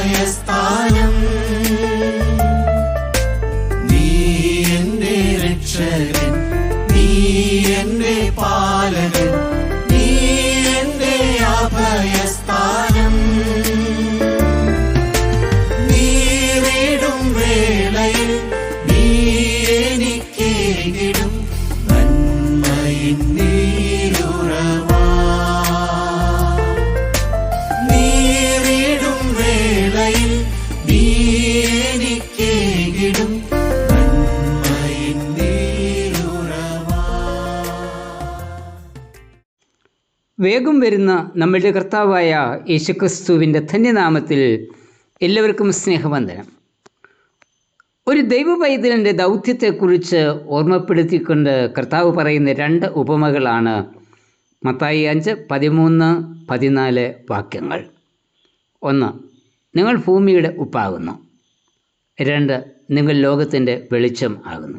Yes. വേഗം വരുന്ന നമ്മളുടെ കർത്താവായ യേശുക്രിസ്തുവിന്റെ ധന്യനാമത്തിൽ എല്ലാവർക്കും സ്നേഹവന്ദനം. ഒരു ദൈവ പൈതലിന്റെ ദൗത്യത്തെക്കുറിച്ച് ഓർമ്മപ്പെടുത്തിക്കൊണ്ട് കർത്താവ് പറയുന്ന രണ്ട് ഉപമകളാണ് മത്തായി അഞ്ച് പതിമൂന്ന് പതിനാല് വാക്യങ്ങൾ. ഒന്ന് നിങ്ങൾ ഭൂമിയുടെ ഉപ്പാകുന്നു. രണ്ട് നിങ്ങൾ ലോകത്തിന്റെ വെളിച്ചം ആകുന്നു.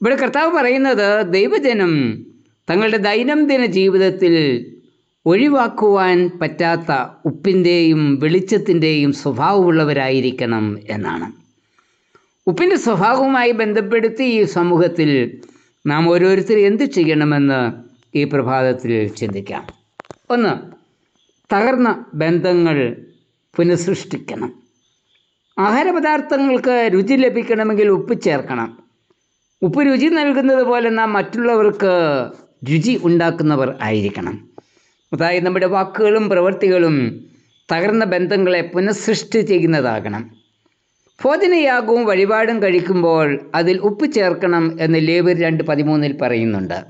ഇവിടെ കർത്താവ് പറയുന്നത് ദൈവജനം തങ്ങളുടെ ദൈനംദിന ജീവിതത്തിൽ ഒഴിവാക്കുവാൻ പറ്റാത്ത ഉപ്പിന്റെയും വെളിച്ചത്തിന്റെയും സ്വഭാവമുള്ളവരായിരിക്കണം എന്നാണ്. ഉപ്പിന്റെ സ്വഭാവവുമായി ബന്ധപ്പെടുത്തി ഈ സമൂഹത്തിൽ നാം ഓരോരുത്തരും എന്ത് ചെയ്യണമെന്ന് ഈ പ്രഭാതത്തിൽ ചിന്തിക്കാം. ഒന്ന് തകർന്ന ബന്ധങ്ങൾ പുനഃസൃഷ്ടിക്കണം. ആഹാരപദാർത്ഥങ്ങൾക്ക് രുചി ലഭിക്കണമെങ്കിൽ ഉപ്പ് ചേർക്കണം. ഉപ്പ് രുചി നൽകുന്നത് പോലെ നാം മറ്റുള്ളവർക്ക് രുചി ഉണ്ടാക്കുന്നവർ ആയിരിക്കണം. അതായത് നമ്മുടെ വാക്കുകളും പ്രവൃത്തികളും തകർന്ന ബന്ധങ്ങളെ പുനഃസൃഷ്ടി ചെയ്യുന്നതാകണം. ഭോജനയാഗവും വഴിപാടും കഴിക്കുമ്പോൾ അതിൽ ഉപ്പ് ചേർക്കണം എന്ന് ലേബർ രണ്ട് പതിമൂന്നിൽ പറയുന്നുണ്ട്.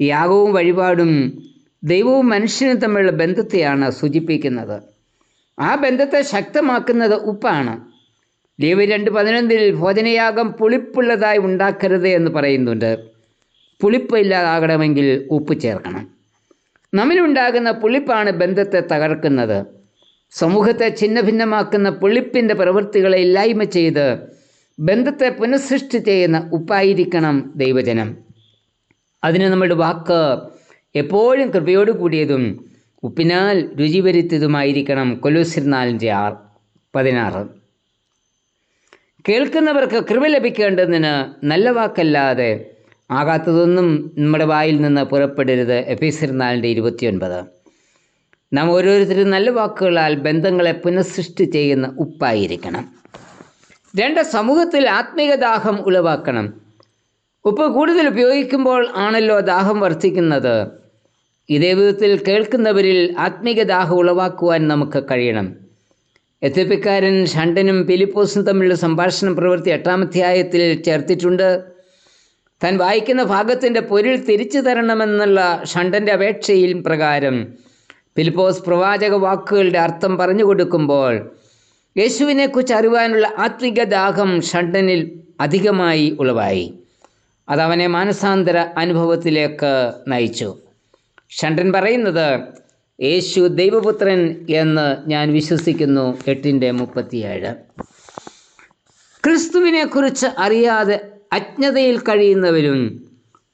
യാഗവും വഴിപാടും ദൈവവും മനുഷ്യനും തമ്മിലുള്ള ബന്ധത്തെയാണ് സൂചിപ്പിക്കുന്നത്. ആ ബന്ധത്തെ ശക്തമാക്കുന്നത് ഉപ്പാണ്. ലേവി രണ്ട് പതിനൊന്നിൽ ഭോജനയാഗം പുളിപ്പുള്ളതായി ഉണ്ടാക്കരുത് എന്ന് പറയുന്നുണ്ട്. പുളിപ്പ് ഇല്ലാതാകണമെങ്കിൽ ഉപ്പ് ചേർക്കണം. നമ്മിലുണ്ടാകുന്ന പുളിപ്പാണ് ബന്ധത്തെ തകർക്കുന്നത്. സമൂഹത്തെ ഛിന്നഭിന്നമാക്കുന്ന പുളിപ്പിന്റെ പ്രവൃത്തികളെ ഇല്ലായ്മ ചെയ്ത് ബന്ധത്തെ പുനഃസൃഷ്ടി ചെയ്യുന്ന ഉപ്പായിരിക്കണം ദൈവജനം. അതിന് നമ്മുടെ വാക്ക് എപ്പോഴും കൃപയോട് കൂടിയതും ഉപ്പിനാൽ രുചി വരുത്തിയതുമായിരിക്കണം കൊലൂസിർ നാലിന്റെ പതിനാറ്. കേൾക്കുന്നവർക്ക് കൃപ ലഭിക്കേണ്ടതിന് നല്ല വാക്കല്ലാതെ ആകാത്തതൊന്നും നമ്മുടെ വായിൽ നിന്ന് പുറപ്പെടരുത്. എഫീസർ നാലിന്റെ ഇരുപത്തിയൊൻപത്. നാം ഓരോരുത്തരും നല്ല വാക്കുകളാൽ ബന്ധങ്ങളെ പുനഃസൃഷ്ടി ചെയ്യുന്ന ഉപ്പായിരിക്കണം. രണ്ട് സമൂഹത്തിൽ ആത്മീക ദാഹം ഉളവാക്കണം. ഉപ്പ് കൂടുതൽ ഉപയോഗിക്കുമ്പോൾ ആണല്ലോ ദാഹം വർദ്ധിക്കുന്നത്. ഇതേ വിധത്തിൽ കേൾക്കുന്നവരിൽ ആത്മീക ദാഹം ഉളവാക്കുവാൻ നമുക്ക് കഴിയണം. എത്തിപ്പിക്കാരൻ ഷണ്ടനും ഫിലിപ്പോസും തമ്മിലുള്ള സംഭാഷണ പ്രവൃത്തി എട്ടാം അധ്യായത്തിൽ ചേർത്തിട്ടുണ്ട്. താൻ വായിക്കുന്ന ഭാഗത്തിന്റെ പൊരുൾ തിരിച്ചു തരണമെന്നുള്ള ഷണ്ടന്റെ അപേക്ഷയിൽ പ്രകാരം ഫിലിപ്പോസ് പ്രവാചക വാക്കുകളുടെ അർത്ഥം പറഞ്ഞു കൊടുക്കുമ്പോൾ യേശുവിനെക്കുറിച്ച് അറിവാനുള്ള ആത്മിക ദാഹം ഷണ്ടനിൽ അധികമായി ഉളവായി. അതവനെ മാനസാന്തര അനുഭവത്തിലേക്ക് നയിച്ചു. ഷണ്ടൻ പറയുന്നത് യേശു ദൈവപുത്രൻ എന്ന് ഞാൻ വിശ്വസിക്കുന്നു എട്ടിന്റെ മുപ്പത്തിയേഴ്. ക്രിസ്തുവിനെക്കുറിച്ച് അറിയാതെ അജ്ഞതയിൽ കഴിയുന്നവരും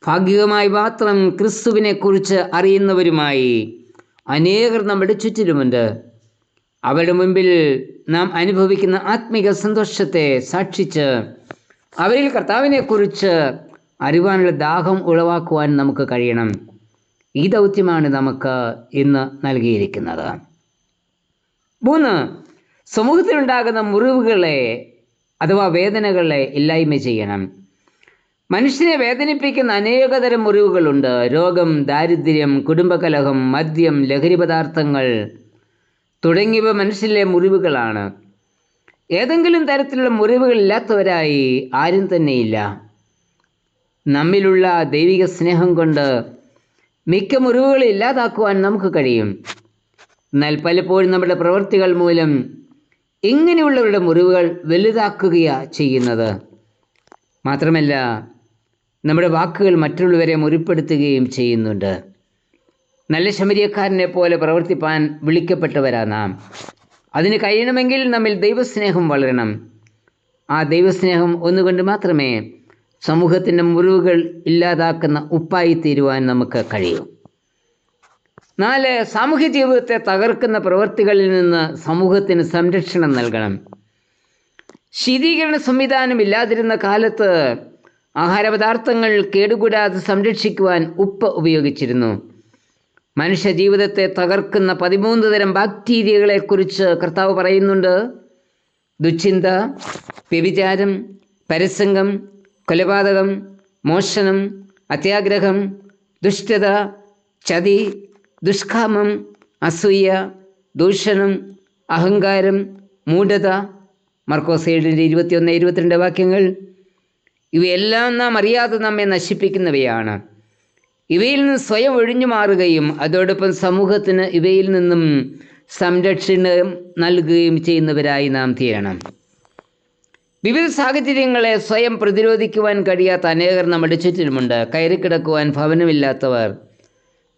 ഭാഗികമായി മാത്രം ക്രിസ്തുവിനെക്കുറിച്ച് അറിയുന്നവരുമായി അനേകർ നമ്മുടെ ചുറ്റിലുമുണ്ട്. അവരുടെ മുമ്പിൽ നാം അനുഭവിക്കുന്ന ആത്മീക സന്തോഷത്തെ സാക്ഷിച്ച് അവരിൽ കർത്താവിനെക്കുറിച്ച് അറിവാനുള്ള ദാഹം ഉളവാക്കുവാൻ നമുക്ക് കഴിയണം. ഈ ദൗത്യമാണ് നമുക്ക് ഇന്ന് നൽകിയിരിക്കുന്നത്. മൂന്ന് സമൂഹത്തിലുണ്ടാകുന്ന മുറിവുകളെ അഥവാ വേദനകളെ ഇല്ലായ്മ ചെയ്യണം. മനുഷ്യനെ വേദനിപ്പിക്കുന്ന അനേകതരം മുറിവുകളുണ്ട്. രോഗം ദാരിദ്ര്യം കുടുംബകലഹം മദ്യം ലഹരി പദാർത്ഥങ്ങൾ തുടങ്ങിയവ മനുഷ്യരിലെ മുറിവുകളാണ്. ഏതെങ്കിലും തരത്തിലുള്ള മുറിവുകളില്ലാത്തവരായി ആരും തന്നെയില്ല. നമ്മിലുള്ള ദൈവിക സ്നേഹം കൊണ്ട് മിക്ക മുറിവുകളും ഇല്ലാതാക്കുവാൻ നമുക്ക് കഴിയും. എന്നാൽ പലപ്പോഴും നമ്മുടെ പ്രവൃത്തികൾ മൂലം ഇങ്ങനെയുള്ളവരുടെ മുറിവുകൾ വലുതാക്കുകയാണ് ചെയ്യുന്നത്. മാത്രമല്ല നമ്മുടെ വാക്കുകൾ മറ്റുള്ളവരെ മുറിപ്പെടുത്തുകയും ചെയ്യുന്നുണ്ട്. നല്ല ശമരിയക്കാരനെ പോലെ പ്രവർത്തിപ്പാൻ വിളിക്കപ്പെട്ടവരാ നാം. അതിന് കഴിയണമെങ്കിൽ നമ്മിൽ ദൈവസ്നേഹം വളരണം. ആ ദൈവസ്നേഹം ഒന്നുകൊണ്ട് മാത്രമേ സമൂഹത്തിന്റെ മുറിവുകൾ ഇല്ലാതാക്കുന്ന ഉപ്പായി തീരുവാൻ നമുക്ക് കഴിയൂ. നാല് സാമൂഹ്യ ജീവിതത്തെ തകർക്കുന്ന പ്രവൃത്തികളിൽ നിന്ന് സമൂഹത്തിന് സംരക്ഷണം നൽകണം. ശീതീകരണ സംവിധാനം ഇല്ലാതിരുന്ന കാലത്ത് ആഹാരപദാർത്ഥങ്ങൾ കേടുകൂടാതെ സംരക്ഷിക്കുവാൻ ഉപ്പ് ഉപയോഗിച്ചിരുന്നു. മനുഷ്യ ജീവിതത്തെ തകർക്കുന്ന പതിമൂന്ന് തരം ബാക്ടീരിയകളെക്കുറിച്ച് കർത്താവ് പറയുന്നുണ്ട്. ദുശ്ചിന്ത വ്യഭിചാരം പരസംഗം കൊലപാതകം മോഷണം അത്യാഗ്രഹം ദുഷ്ടത ചതി ദുഷ്കാമം അസൂയ ദൂഷണം അഹങ്കാരം മൂഢത. മർക്കോസ് ഏഴിന്റെ ഇരുപത്തിയൊന്ന് ഇരുപത്തിരണ്ട് വാക്യങ്ങൾ ഇവയെല്ലാം നാം അറിയാതെ നമ്മെ നശിപ്പിക്കുന്നവയാണ്. ഇവയിൽ നിന്ന് സ്വയം ഒഴിഞ്ഞു മാറുകയും അതോടൊപ്പം സമൂഹത്തിന് ഇവയിൽ നിന്നും സംരക്ഷണം നൽകുകയും ചെയ്യുന്നവരായി നാം തീരണം. വിവിധ സാഹചര്യങ്ങളെ സ്വയം പ്രതിരോധിക്കുവാൻ കഴിയാത്ത അനേകർ നമ്മുടെ ചുറ്റിലുമുണ്ട്. കയറിക്കിടക്കുവാൻ ഭവനമില്ലാത്തവർ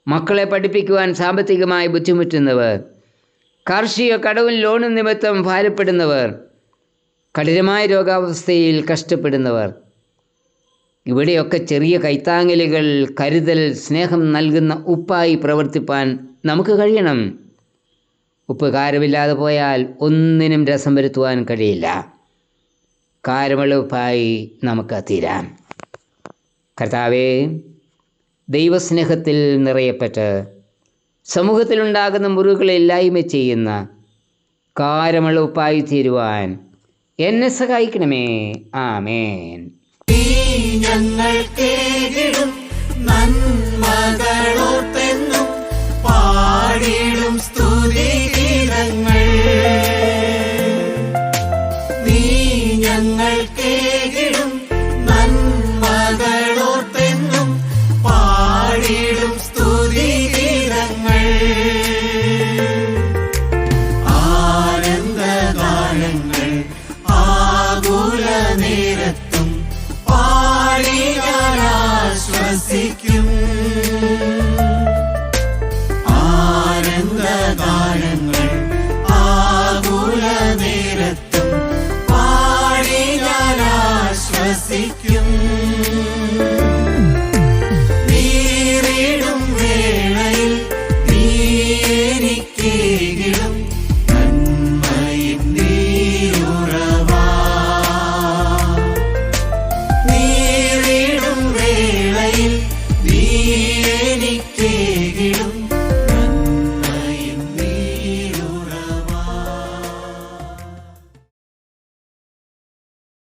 മക്കളെ പഠിപ്പിക്കുവാൻ സാമ്പത്തികമായി ബുദ്ധിമുട്ടുന്നവർ കാർഷിക കടവും ലോണും നിമിത്തം ഭാരപ്പെടുന്നവർ കഠിനമായ രോഗാവസ്ഥയിൽ കഷ്ടപ്പെടുന്നവർ ഇവിടെയൊക്കെ ചെറിയ കൈത്താങ്ങലുകൾ കരുതൽ സ്നേഹം നൽകുന്ന ഉപ്പായി പ്രവർത്തിപ്പാൻ നമുക്ക് കഴിയണം. ഉപ്പ് കാരമില്ലാതെ പോയാൽ ഒന്നിനും രസം വരുത്തുവാൻ കഴിയില്ല. കാരമെളുപ്പായി നമുക്ക് തീരാം. കർത്താവേ ദൈവസ്നേഹത്തിൽ നിറയപ്പെട്ട് സമൂഹത്തിലുണ്ടാകുന്ന മുറിവുകളെ ഇല്ലായ്മ ചെയ്യുന്ന കാരമെളുപ്പായി തീരുവാൻ എന്നെ സഹായിക്കണമേ. ആമേൻ. നീ ഞങ്ങൾക്കേകിടും നന്മകളോർത്തെന്നും പാടിടും സ്തുതിഗീതങ്ങൾ നീ ഞങ്ങൾക്കേകിടും നന്മകളോർത്തെന്നും പാടിടും സ്തുതിഗീതങ്ങൾ ആനന്ദഗാനങ്ങൾ ആകുല നേരത്തും ആശ്വസിക്കും ആനന്ദഗാനങ്ങൾ ആകുല നേരത്തും പാടി ഞാൻ ആശ്വസിക്കും.